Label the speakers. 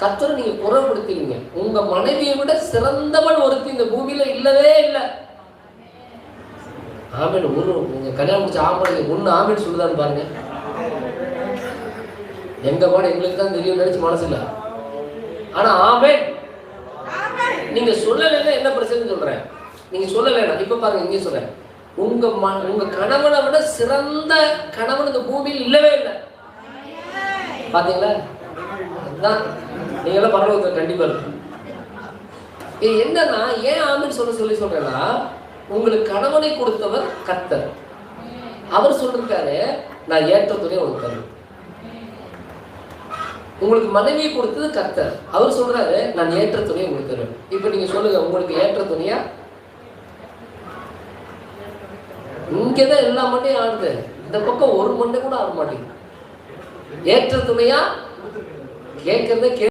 Speaker 1: கத்தரை நீங்க குறைப்படுத்திடுங்க உங்க மனைவியை விட சிறந்தவள் ஒருத்தி இந்த பூமியில இல்லவே இல்லை. ஆமீன். ஒன்று உங்க கல்யாணம் முடிச்ச ஆம்பளை ஒன்று ஆமீன் சொல்லுதான்னு பாருங்க. எங்க பாடம் எங்களுக்கு தான் தெரியும் நினைச்சு மனசு இல்லை ஆனா ஆமேன். நீங்க சொல்லலைன்னா என்ன பிரச்சனை சொல்றேன். நீங்க சொல்லலைன்னா இப்ப பாருங்க இங்கே சொல்றேன். உங்க ம உங்க கணவனை விட சிறந்த கணவன் இந்த பூமியில் இல்லவே இல்லை. பாத்தீங்களா? நீங்களாம் எல்லாம் பரவாயில்ல கண்டிப்பா இருக்கு. இது என்னன்னா ஏன் ஆமீன் சொல்ல சொல்லி சொல்றேன்னா உங்களுக்கு கணவனை கொடுத்தவர் கர்த்தர். அவர் சொல்லிருக்காரு நான் ஏற்ற உங்களுக்கு உனக்கு தருவேன் உங்களுக்கு மனைவியை கொடுத்தது கர்த்தர். அவர் சொல்றாரு நான் ஏற்ற துணையை உங்களுக்கு தருவேன் இப்ப நீங்க சொல்லுங்க உங்களுக்கு ஏற்ற துணையா இங்கதான் எல்லா மண்டையும் ஆடுது. இந்த பக்கம் ஒரு மண்டை கூட ஆட மாட்டேங்குது. ஏற்ற துணையா ಕೇಳ್ಕಂದ್ರೆ